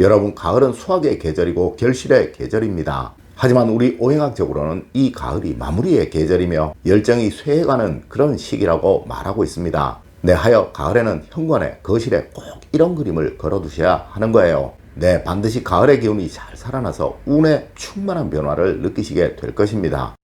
여러분 가을은 수학의 계절이고 결실의 계절입니다. 하지만 우리 오행학적으로는 이 가을이 마무리의 계절이며 열정이 쇠해가는 그런 시기라고 말하고 있습니다. 네, 하여 가을에는 현관에 거실에 꼭 이런 그림을 걸어두셔야 하는 거예요. 네, 반드시 가을의 기운이 잘 살아나서 운의 충만한 변화를 느끼시게 될 것입니다.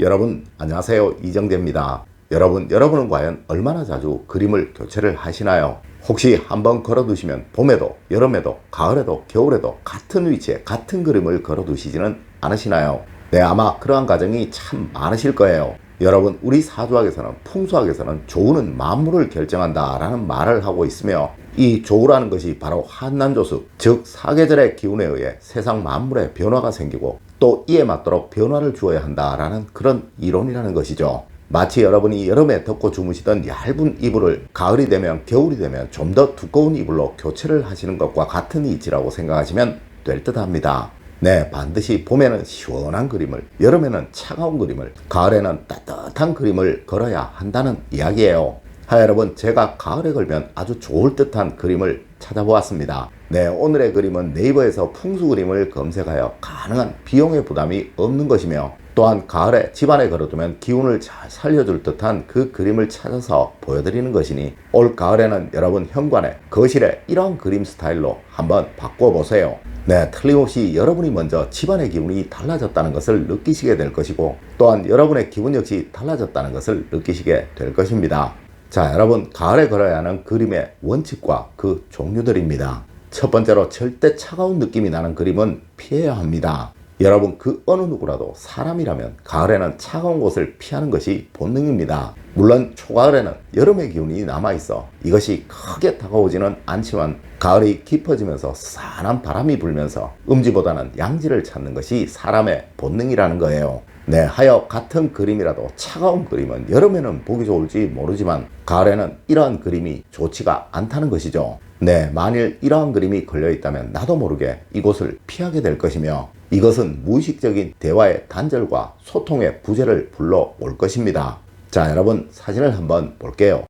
여러분 안녕하세요 이정재입니다. 여러분 여러분은 과연 얼마나 자주 그림을 교체를 하시나요? 혹시 한번 걸어두시면 봄에도 여름에도 가을에도 겨울에도 같은 위치에 같은 그림을 걸어두시지는 않으시나요? 네 아마 그러한 과정이 참 많으실 거예요. 여러분 우리 사주학에서는 풍수학에서는 조우는 만물을 결정한다라는 말을 하고 있으며 이 조우라는 것이 바로 한난조수 즉 사계절의 기운에 의해 세상 만물의 변화가 생기고 또 이에 맞도록 변화를 주어야 한다라는 그런 이론이라는 것이죠. 마치 여러분이 여름에 덮고 주무시던 얇은 이불을 가을이 되면 겨울이 되면 좀 더 두꺼운 이불로 교체를 하시는 것과 같은 이치라고 생각하시면 될 듯 합니다. 네, 반드시 봄에는 시원한 그림을, 여름에는 차가운 그림을, 가을에는 따뜻한 그림을 걸어야 한다는 이야기예요. 하 여러분, 제가 가을에 걸면 아주 좋을 듯한 그림을 찾아보았습니다. 네, 오늘의 그림은 네이버에서 풍수 그림을 검색하여 가능한 비용의 부담이 없는 것이며 또한 가을에 집안에 걸어두면 기운을 잘 살려줄 듯한 그 그림을 찾아서 보여드리는 것이니 올 가을에는 여러분 현관에 거실에 이런 그림 스타일로 한번 바꿔보세요. 네, 틀림없이 여러분이 먼저 집안의 기운이 달라졌다는 것을 느끼시게 될 것이고 또한 여러분의 기분 역시 달라졌다는 것을 느끼시게 될 것입니다. 자, 여러분 가을에 걸어야 하는 그림의 원칙과 그 종류들입니다. 첫 번째로 절대 차가운 느낌이 나는 그림은 피해야 합니다. 여러분 그 어느 누구라도 사람이라면 가을에는 차가운 곳을 피하는 것이 본능입니다. 물론 초가을에는 여름의 기운이 남아있어 이것이 크게 다가오지는 않지만 가을이 깊어지면서 싸한 바람이 불면서 음지보다는 양지를 찾는 것이 사람의 본능이라는 거예요. 네, 하여 같은 그림이라도 차가운 그림은 여름에는 보기 좋을지 모르지만 가을에는 이러한 그림이 좋지가 않다는 것이죠. 네, 만일 이러한 그림이 걸려 있다면 나도 모르게 이곳을 피하게 될 것이며 이것은 무의식적인 대화의 단절과 소통의 부재를 불러올 것입니다. 자, 여러분 사진을 한번 볼게요.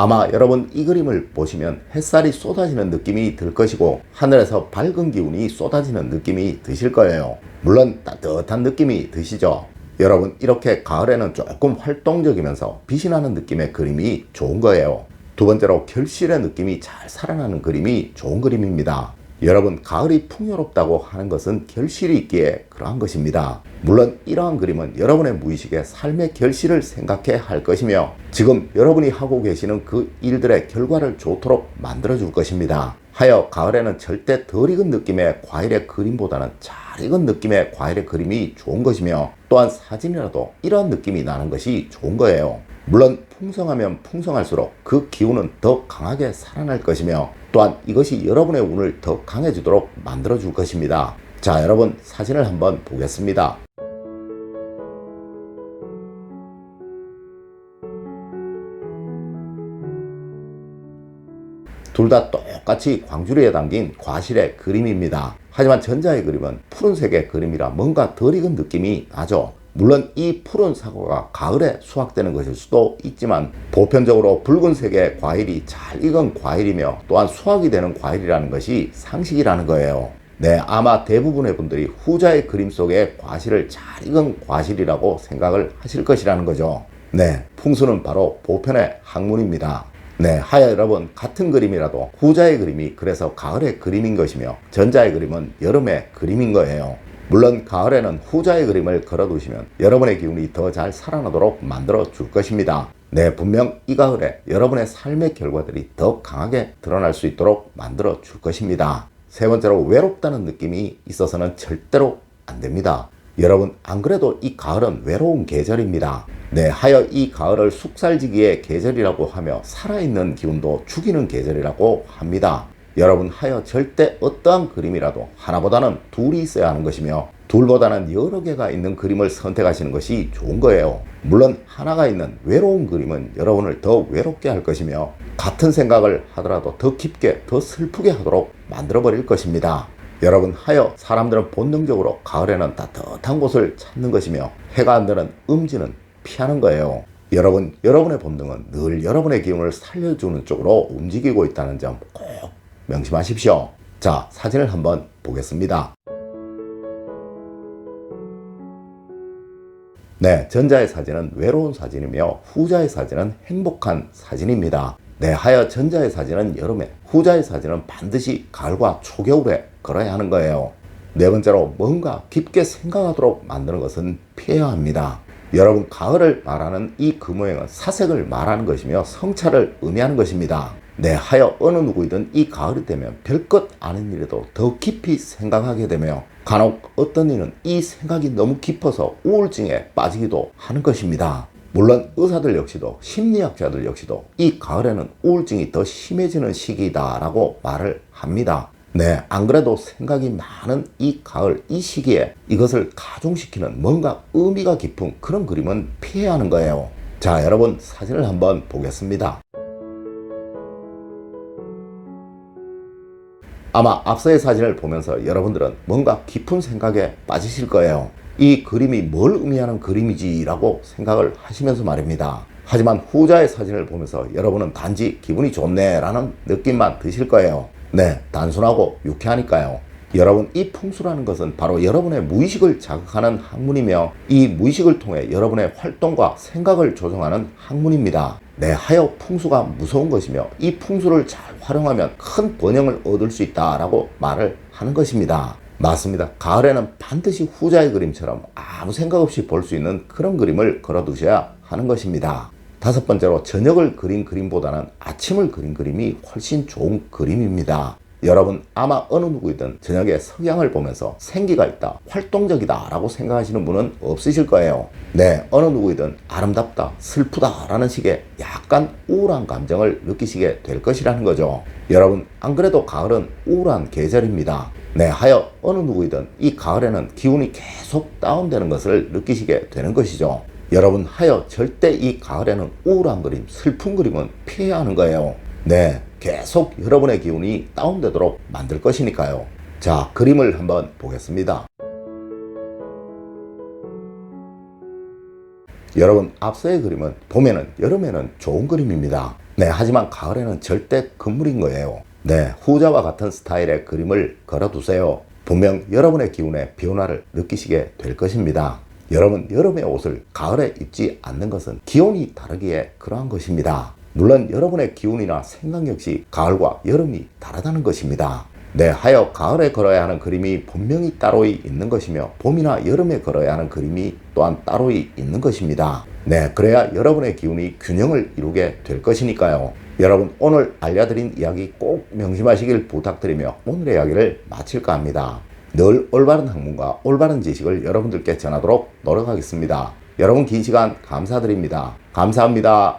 아마 여러분 이 그림을 보시면 햇살이 쏟아지는 느낌이 들 것이고 하늘에서 밝은 기운이 쏟아지는 느낌이 드실 거예요. 물론 따뜻한 느낌이 드시죠. 여러분 이렇게 가을에는 조금 활동적이면서 빛이 나는 느낌의 그림이 좋은 거예요. 두 번째로 결실의 느낌이 잘 살아나는 그림이 좋은 그림입니다. 여러분 가을이 풍요롭다고 하는 것은 결실이 있기에 그러한 것입니다. 물론 이러한 그림은 여러분의 무의식에 삶의 결실을 생각해 할 것이며 지금 여러분이 하고 계시는 그 일들의 결과를 좋도록 만들어 줄 것입니다. 하여 가을에는 절대 덜 익은 느낌의 과일의 그림보다는 잘 익은 느낌의 과일의 그림이 좋은 것이며 또한 사진이라도 이런 느낌이 나는 것이 좋은 거예요. 물론 풍성하면 풍성할수록 그 기운은 더 강하게 살아날 것이며 또한 이것이 여러분의 운을 더 강해지도록 만들어 줄 것입니다. 자, 여러분 사진을 한번 보겠습니다. 둘 다 똑같이 광주리에 담긴 과실의 그림입니다. 하지만 전자의 그림은 푸른색의 그림이라 뭔가 덜 익은 느낌이 나죠. 물론 이 푸른 사과가 가을에 수확되는 것일 수도 있지만 보편적으로 붉은색의 과일이 잘 익은 과일이며 또한 수확이 되는 과일이라는 것이 상식이라는 거예요. 네, 아마 대부분의 분들이 후자의 그림 속의 과실을 잘 익은 과실이라고 생각을 하실 것이라는 거죠. 네, 풍수는 바로 보편의 학문입니다. 네, 하여 여러분 같은 그림이라도 후자의 그림이 그래서 가을의 그림인 것이며 전자의 그림은 여름의 그림인 거예요. 물론 가을에는 후자의 그림을 걸어두시면 여러분의 기운이 더 잘 살아나도록 만들어 줄 것입니다. 네, 분명 이 가을에 여러분의 삶의 결과들이 더 강하게 드러날 수 있도록 만들어 줄 것입니다. 세 번째로 외롭다는 느낌이 있어서는 절대로 안 됩니다. 여러분, 안 그래도 이 가을은 외로운 계절입니다. 네, 하여 이 가을을 숙살지기의 계절이라고 하며 살아있는 기운도 죽이는 계절이라고 합니다. 여러분 하여 절대 어떠한 그림이라도 하나보다는 둘이 있어야 하는 것이며 둘보다는 여러 개가 있는 그림을 선택하시는 것이 좋은 거예요. 물론 하나가 있는 외로운 그림은 여러분을 더 외롭게 할 것이며 같은 생각을 하더라도 더 깊게 더 슬프게 하도록 만들어 버릴 것입니다. 여러분 하여 사람들은 본능적으로 가을에는 따뜻한 곳을 찾는 것이며 해가 안 드는 음지는 피하는 거예요. 여러분, 여러분의 본능은 늘 여러분의 기운을 살려주는 쪽으로 움직이고 있다는 점 꼭 명심하십시오. 자, 사진을 한번 보겠습니다. 네, 전자의 사진은 외로운 사진이며 후자의 사진은 행복한 사진입니다. 네, 하여 전자의 사진은 여름에, 후자의 사진은 반드시 가을과 초겨울에 걸어야 하는 거예요. 네 번째로 뭔가 깊게 생각하도록 만드는 것은 피해야 합니다. 여러분, 가을을 말하는 이 금오행은 사색을 말하는 것이며 성찰을 의미하는 것입니다. 네, 하여 어느 누구이든 이 가을이 되면 별것 아닌 일에도 더 깊이 생각하게 되며 간혹 어떤 이는 이 생각이 너무 깊어서 우울증에 빠지기도 하는 것입니다. 물론 의사들 역시도 심리학자들 역시도 이 가을에는 우울증이 더 심해지는 시기다라고 말을 합니다. 네, 안 그래도 생각이 많은 이 가을 이 시기에 이것을 가중시키는 뭔가 의미가 깊은 그런 그림은 피해야 하는 거예요. 자, 여러분 사진을 한번 보겠습니다. 아마 앞서의 사진을 보면서 여러분들은 뭔가 깊은 생각에 빠지실 거예요. 이 그림이 뭘 의미하는 그림이지라고 생각을 하시면서 말입니다. 하지만 후자의 사진을 보면서 여러분은 단지 기분이 좋네라는 느낌만 드실 거예요. 네, 단순하고 유쾌하니까요. 여러분, 이 풍수라는 것은 바로 여러분의 무의식을 자극하는 학문이며 이 무의식을 통해 여러분의 활동과 생각을 조정하는 학문입니다. 네, 하여 풍수가 무서운 것이며 이 풍수를 잘 활용하면 큰 번영을 얻을 수 있다라고 말을 하는 것입니다. 맞습니다. 가을에는 반드시 후자의 그림처럼 아무 생각 없이 볼 수 있는 그런 그림을 걸어두셔야 하는 것입니다. 다섯 번째로 저녁을 그린 그림보다는 아침을 그린 그림이 훨씬 좋은 그림입니다. 여러분 아마 어느 누구이든 저녁에 석양을 보면서 생기가 있다, 활동적이다 라고 생각하시는 분은 없으실 거예요. 네, 어느 누구이든 아름답다, 슬프다 라는 식의 약간 우울한 감정을 느끼시게 될 것이라는 거죠. 여러분 안 그래도 가을은 우울한 계절입니다. 네, 하여 어느 누구이든 이 가을에는 기운이 계속 다운되는 것을 느끼시게 되는 것이죠. 여러분 하여 절대 이 가을에는 우울한 그림, 슬픈 그림은 피해야 하는 거예요. 네, 계속 여러분의 기운이 다운되도록 만들 것이니까요. 자, 그림을 한번 보겠습니다. 여러분, 앞서의 그림은 봄에는, 여름에는 좋은 그림입니다. 네, 하지만 가을에는 절대 금물인 거예요. 네, 후자와 같은 스타일의 그림을 걸어두세요. 분명 여러분의 기운의 변화를 느끼시게 될 것입니다. 여러분, 여름의 옷을 가을에 입지 않는 것은 기온이 다르기에 그러한 것입니다. 물론 여러분의 기운이나 생각 역시 가을과 여름이 다르다는 것입니다. 네, 하여 가을에 걸어야 하는 그림이 분명히 따로 있는 것이며 봄이나 여름에 걸어야 하는 그림이 또한 따로 있는 것입니다. 네, 그래야 여러분의 기운이 균형을 이루게 될 것이니까요. 여러분 오늘 알려드린 이야기 꼭 명심하시길 부탁드리며 오늘의 이야기를 마칠까 합니다. 늘 올바른 학문과 올바른 지식을 여러분들께 전하도록 노력하겠습니다. 여러분 긴 시간 감사드립니다. 감사합니다.